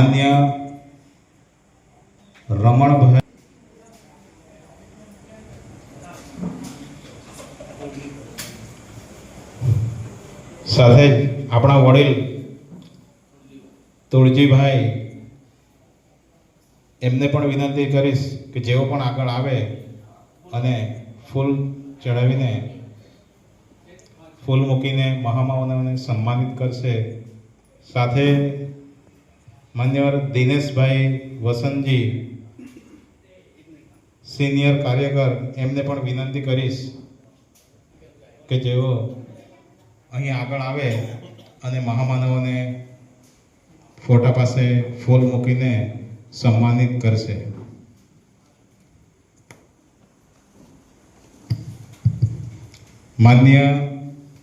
માન્ય રમણભાઈ સાથે આપણા વડીલ તુળજીભાઈ, એમને પણ વિનંતી કરીશ કે જેઓ પણ આગળ આવે અને ફૂલ ચડાવીને, ફૂલ મૂકીને મહામાઓને સન્માનિત કરશે. સાથે માન્યવર દિનેશભાઈ વસંતજી, સિનિયર કાર્યકર, એમને પણ વિનંતી કરીશ કે જેઓ અહીં આગળ આવે અને મહામાનવોને ફોટા પાસે ફૂલ મૂકીને સન્માનિત કરશે. માન્ય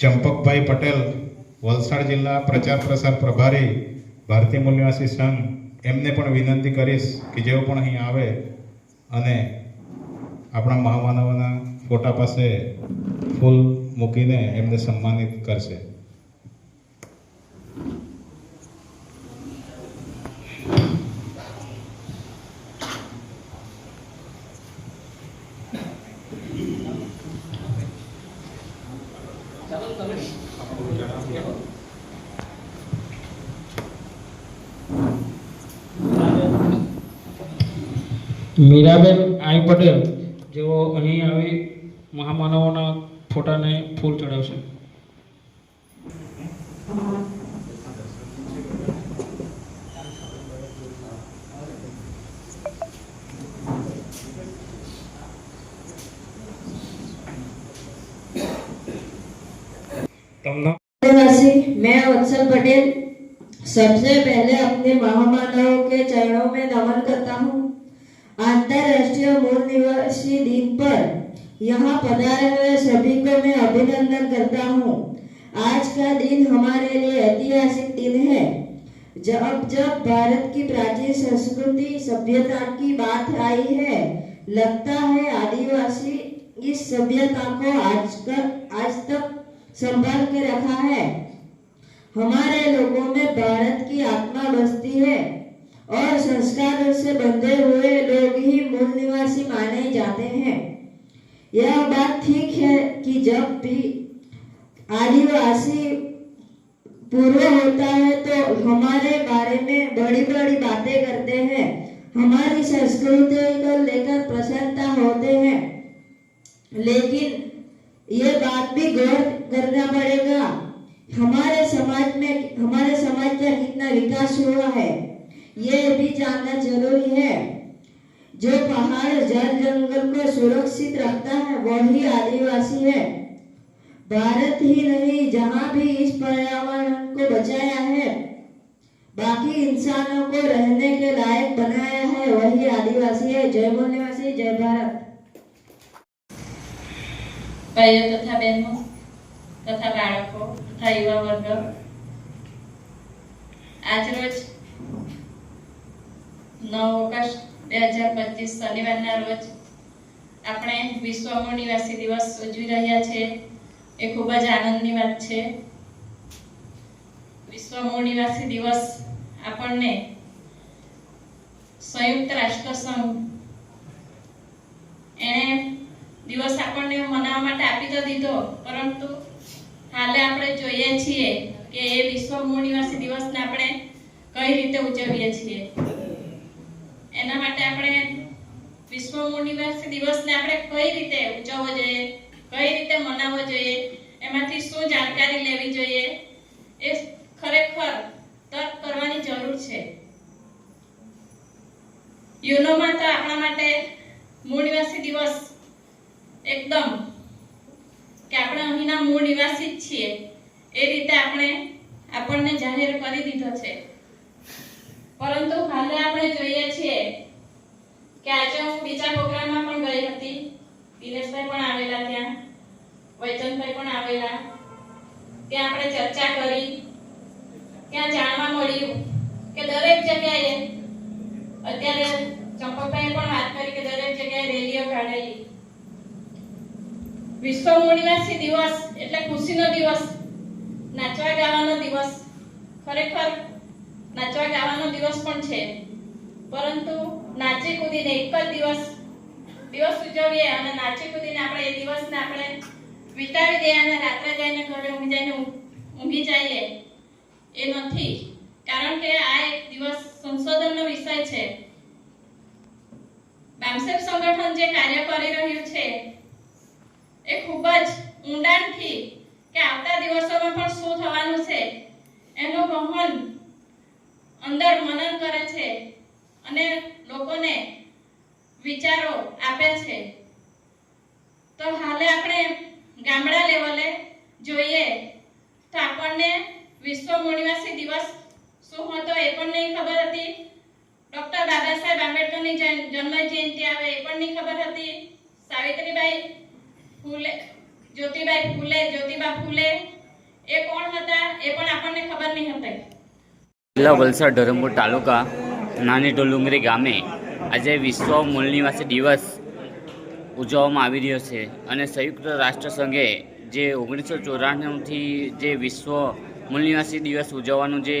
ચંપકભાઈ પટેલ, વલસાડ જિલ્લા પ્રચાર પ્રસાર પ્રભારી ભારતીય મૂલ્યવાસી સંઘ એમને પણ વિનંતી કરીશ કે જેઓ પણ અહીં આવે અને આપણા મહામાનવોના ફોટા પાસે ફૂલ મૂકીને એમને સન્માનિત કરશે. મીરાબેન આઈ પટેલ જેઓ અહીં આવી મહામાનવોના ફોટાને ફૂલ ચડાવશે તમને निवासी मैं वत्सल पटेल सबसे पहले अपने महामानवों के चरणों में नमन करता हूँ अंतरराष्ट्रीय मूल निवासी दिन पर यहाँ पधारे हुए सभी को मैं अभिनंदन करता हूँ। आज का दिन हमारे लिए ऐतिहासिक दिन है। जब जब भारत की प्राचीन संस्कृति सभ्यता की बात आई है, लगता है आदिवासी इस सभ्यता को आज कर आज तक संभाल के रखा है। हमारे लोगों में भारत की आत्मा बसती है। और संस्कारों से बंधे हुए लोग ही मूल निवासी माने जाते हैं। यह बात ठीक है कि जब भी आदिवासी पूर्व होता है तो हमारे बारे में बड़ी बड़ी बातें करते हैं। हमारी संस्कृति को लेकर प्रसन्नता होते हैं। लेकिन ये बात भी गौर करना पड़ेगा। हमारे समाज में, हमारे समाज का कितना विकास हुआ है। ये भी जानना जरूरी है जो पहाड़ जल जंगल को सुरक्षित रखता है वही आदिवासी है भारत ही नहीं जहाँ भी इस पर्यावरण को बचाया है बाकी इंसानों को रहने के लायक बनाया है वही आदिवासी है जय मूल निवासी जय भारत ભાઈઓ તથા બહેનો તથા બાળકો તથા યુવા વર્ગ આજરોજ નવ ઓગસ્ટ બે હજાર રોજ વિશ્વ ઉજવી રહ્યા છે. ખૂબ જ આનંદની વાત સંયુક્ત રાષ્ટ્ર સંઘ એણે દિવસ આપણને મનાવવા માટે આપી તો દીધો, પરંતુ હાલે આપણે જોઈએ છીએ કે એ વિશ્વ મૂળ નિવાસી દિવસને આપણે કઈ રીતે ઉજવીએ છીએ. એના માટે આપણે વિશ્વ મૂળ દિવસને આપણે કઈ રીતે ઉજવવો જોઈએ, કઈ રીતે મનાવવો જોઈએ, એમાંથી શું જાણકારી લેવી જોઈએ, એ ખરેખર તર્ક કરવાની જરૂર છે. યુનોમાં તો આપણા માટે મૂળ નિવાસી દિવસ એકદમ કે આપણે અહીંના મૂળ નિવાસી જ છીએ. એ રીતે આપણે આપણને જાહેર કરી દીધો છે. પરંતુ હાલે આપણે જોઈએ છીએ કે આજે હું બીજા પ્રોગ્રામમાં પણ ગઈ હતી. દિનેશભાઈ પણ આવેલા ત્યાં. વૈજનભાઈ પણ આવેલા. ત્યાં આપણે ચર્ચા કરી. ત્યાં જાણવા મળ્યું કે દરેક જગ્યાએ અત્યારે ચંપકભાઈએ પણ વાત કરી કે દરેક જગ્યાએ રેલીઓ કાઢેલી વિશ્વ મૂળ દિવસ એટલે ખુશીનો દિવસ. નાચવા ગાવાનો દિવસ. ખરેખર નાચવા ગાવાનો દિવસ પણ છે. પરંતુ નાચી કૂદીને એક જ દિવસ દિવસ ઉજવીએ અને નાચી કૂદીને આપણે એ દિવસને આપણે વિતાવી દઈએ અને રાત્રે જઈને ઘરે ઊંઘી જઈને ઊંઘી જઈએ. એ નથી. કારણ કે આ એક દિવસ સંશોધનનો વિષય છે. બામસેફ સંગઠન જે કાર્ય કરી રહ્યું છે, એ ખૂબ જ ઊંડાણથી કે આવતા દિવસોમાં પણ શું થવાનું છે, એનો ગહન અંદર મનન કરે છે અને લોકોને વિચારો આપે છે. તો હાલે આપણે ગામડા લેવલે જોઈએ તો આપણને વિશ્વ મૂળ દિવસ શું હતો એ પણ નહીં ખબર હતી. ડોક્ટર બાબા સાહેબ આંબેડકરની જન્મ જયંતિ આવે એ પણ નહીં ખબર હતી. સાવિત્રીબાઈ ફૂલે, જ્યોતિબાઈ ફૂલે, જ્યોતિબા ફૂલે એ કોણ હતા એ પણ આપણને ખબર નહીં હતી. જિલ્લા વલસાડ ધરમપુર તાલુકા નાની ટોલુંગરી ગામે આજે વિશ્વ મૂલનિવાસી દિવસ ઉજવવામાં આવી રહ્યો છે અને સંયુક્ત રાષ્ટ્રસંઘે જે ઓગણીસો ચોરાણુંથી જે વિશ્વ મૂલનિવાસી દિવસ ઉજવવાનું જે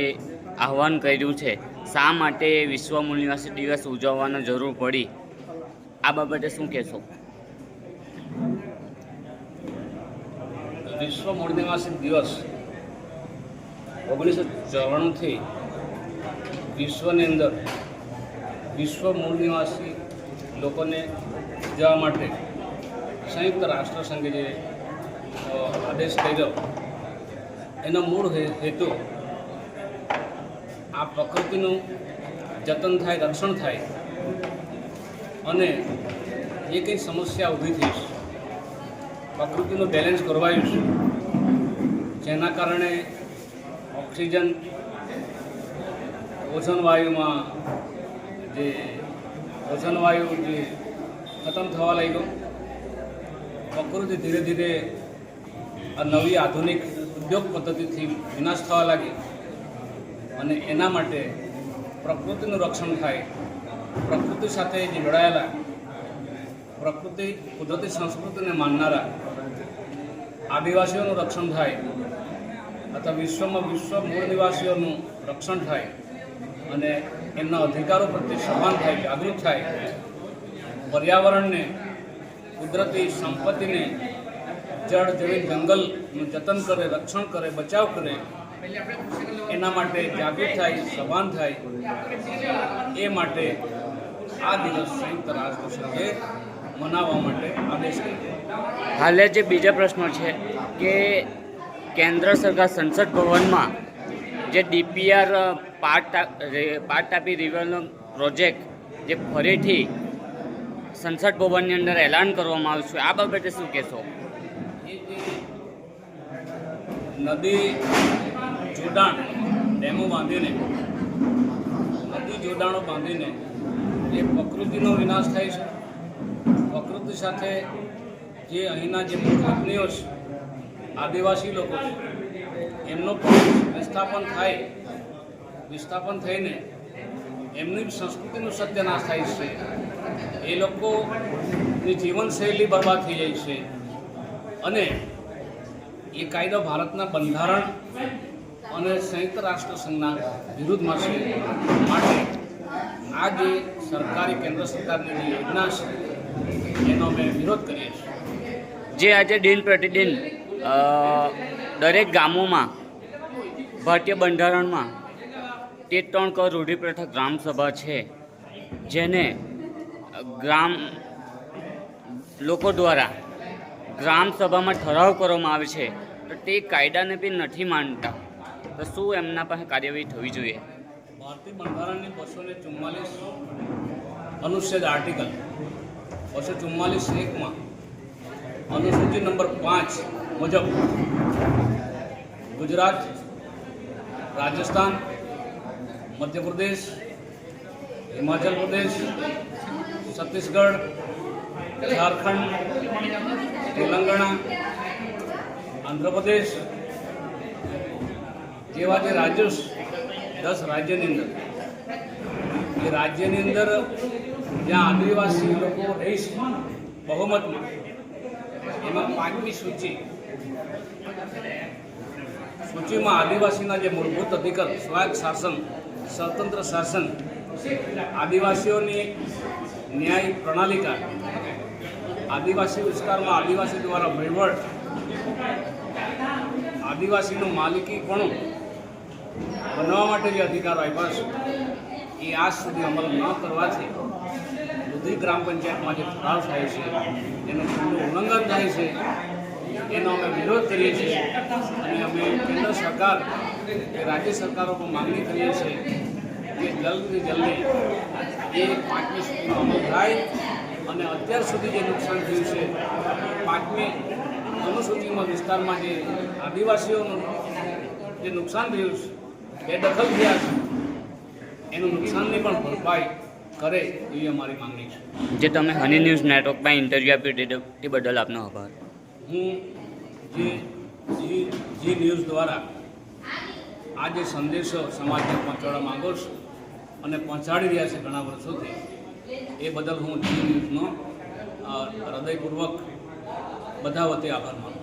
આહવાન કર્યું છે, શા માટે વિશ્વ મૂલનિવાસી દિવસ ઉજવવાનો જરૂર પડી? આ બાબતે શું કહેશો? વિશ્વ મૂળ નિવાસી દિવસ ઓગણીસો ચોરાણુંથી વિશ્વની અંદર વિશ્વ મૂળ નિવાસી લોકોને જવા માટે સંયુક્ત રાષ્ટ્ર સંઘે જે આદેશ કર્યો, એનો મૂળ હેતુ આ પ્રકૃતિનું જતન થાય, રક્ષણ થાય અને એ કંઈ સમસ્યા ઊભી થઈ છે. પ્રકૃતિનું બેલેન્સ કરવાયું છે. જેના કારણે ઓક્સિજન ઓઝોન વાયુમાં જે ઓઝોનવાયુ જે ખતમ થવા લાગ્યો. પ્રકૃતિ ધીરે ધીરે આ નવી આધુનિક ઉદ્યોગ પદ્ધતિથી વિનાશ થવા લાગી. અને એના માટે પ્રકૃતિનું રક્ષણ થાય. પ્રકૃતિ સાથે જે જોડાયેલા, પ્રકૃતિ કુદરતી સંસ્કૃતિને માનનારા આદિવાસીઓનું રક્ષણ થાય. અથવા વિશ્વમાં વિશ્વ મૂળ નિવાસીઓનું રક્ષણ થાય. અને એમના અધિકારો પ્રત્યે સમાન થાય, જાગૃત થાય. પર્યાવરણને, કુદરતી સંપત્તિને, જળ જમીન, જંગલનું જતન કરે, રક્ષણ કરે, બચાવ કરે, એના માટે જાગૃત થાય સભાન થાય. એ માટે આ દિવસ સંયુક્ત રાષ્ટ્ર સંઘે મનાવવા માટે આદેશ હાલે જે બીજા પ્રશ્નો છે કે કેન્દ્ર સરકાર સંસદ ભવનમાં જે ડીપીઆર પાટ પાટ ટાપી રિવરનો પ્રોજેક્ટ જે ફરીથી સંસદ ભવનની અંદર એલાન કરવામાં આવ્યું છે, આ બાબતે શું કહેશો? નદી, જોડાણ, ડેમો બાંધીને, નદી, જોડાણો બાંધીને જે પ્રકૃતિનો વિનાશ થાય છે. પ્રકૃતિ સાથે જે અહીંના જે મૂળ છે, આદિવાસી લોકો છે એમનો પણ વિસ્થાપન થાય, વિસ્થાપન થઈને એમની સંસ્કૃતિનું સત્યનાશ થાય છે. એ લોકોની જીવનશૈલી બરબાદ થઈ જાય છે. અને એ કાયદો ભારતના બંધારણ અને સંયુક્ત રાષ્ટ્ર સંઘના વિરુદ્ધમાં છે. માટે આ જે સરકારી કેન્દ્ર સરકારની જે યોજના છે, એનો અમે વિરોધ કરીએ છીએ. જે આજે દિન પ્રતિદિન દરેક ગામોમાં ભારતીય બંધારણમાં તે ત્રણ કર રૂઢિપ્રથા ગ્રામસભા છે, જેને ગ્રામ લોકો દ્વારા ગ્રામ સભામાં ઠરાવ કરવામાં આવે છે, તો તે કાયદાને બી નથી માનતા. તો શું એમના પાસે કાર્યવાહી થવી જોઈએ? ભારતીય બંધારણની બસો ને ચુમ્માલીસ અનુચ્છેદ આર્ટિકલ બસો ચુમ્માલીસ એકમાં અનુસૂચિ નંબર પાંચ મુજબ ગુજરાત રાજસ્થાન મધ્યપ્રદેશ હિમાચલ પ્રદેશ છત્તીસગઢ ઝારખંડ તેલંગાણા આંધ્રપ્રદેશ જેવા જે રાજ્યો છે દસ રાજ્યની અંદર એ રાજ્યની અંદર જ્યાં આદિવાસી લોકો રહે છે બહુમતમાં એમાં પાંચમી સૂચિ સૂચિમાં આદિવાસીના જે મૂળભૂત અધિકાર, સ્વાયત્ત શાસન, સ્વતંત્ર શાસન, આદિવાસીઓની ન્યાય પ્રણાલિકા, આદિવાસી વિસ્તારમાં આદિવાસી દ્વારા વહીવટ, આદિવાસીનું માલિકીપણું બનવા માટે જે અધિકારો આપ્યા છે, એ આજ સુધી અમલ ન કરવાથી બધી ગ્રામ પંચાયતમાં જે ઠરાવ થાય છે, એનું ઉલ્લંઘન થાય છે. એનો અમે વિરોધ કરીએ છીએ. અને અમે કેન્દ્ર સરકાર કે રાજ્ય સરકારો પણ માંગણી કરીએ છીએ કે જલ્દથી જલ્દી એ પાંચમી સુધીનો અમલ થાય અને અત્યાર સુધી જે નુકસાન થયું છે પાંચમી અનુસૂચિમાં વિસ્તારમાં જે આદિવાસીઓનું જે નુકસાન થયું છે એ દખલ થયા છે એનું નુકસાનની પણ ભરપાઈ કરે એવી અમારી માંગણી છે. જે તમે હની ન્યૂઝ નેટવર્કમાં ઇન્ટરવ્યૂ આપ્યું તે બદલ આપનો આભાર. હું જે, જી ન્યૂઝ દ્વારા આ જે સંદેશો સમાજને પહોંચાડવા માંગુ છું અને પહોંચાડી રહ્યા છે ઘણા વર્ષોથી. એ બદલ હું જી ન્યૂઝનો હૃદયપૂર્વક બધા વતી આભાર માનું